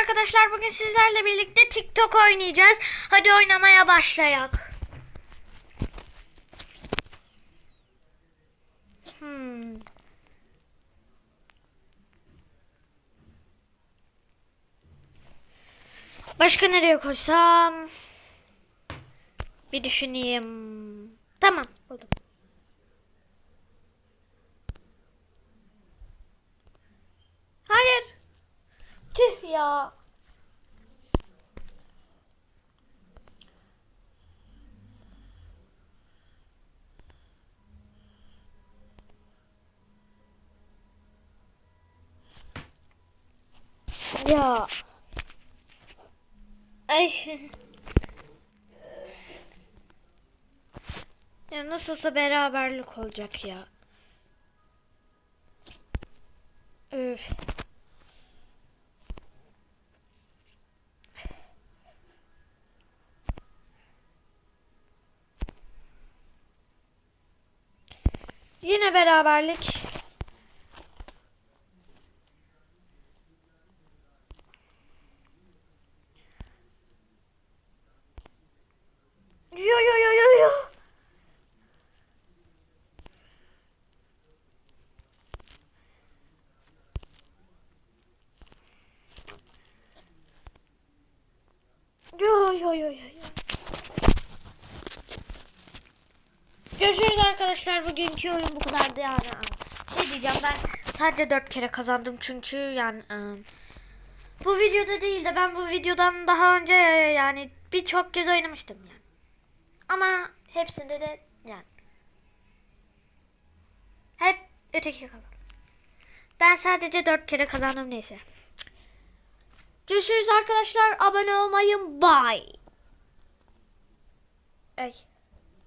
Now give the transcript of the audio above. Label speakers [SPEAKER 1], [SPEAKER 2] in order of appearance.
[SPEAKER 1] arkadaşlar. Bugün sizlerle birlikte TikTok oynayacağız. Hadi oynamaya başlayak. Hmm. Başka nereye koysam? Bir düşüneyim. Tamam, buldum. Ya. Ya. Ay. Ya nasılsa beraberlik olacak ya. Öf. Yine beraberlik. Yo yo yo yo yo. Yo yo yo yo. yo. Görüşürüz arkadaşlar. Bugünkü oyun bu kadardı yani. Şey diyeceğim ben sadece dört kere kazandım çünkü yani ıı, bu videoda değil de ben bu videodan daha önce yani birçok kez oynamıştım yani. Ama hepsinde de yani hep öteki kazandım. Ben sadece dört kere kazandım neyse. Görüşürüz arkadaşlar. Abone olmayın. Bye. Ay.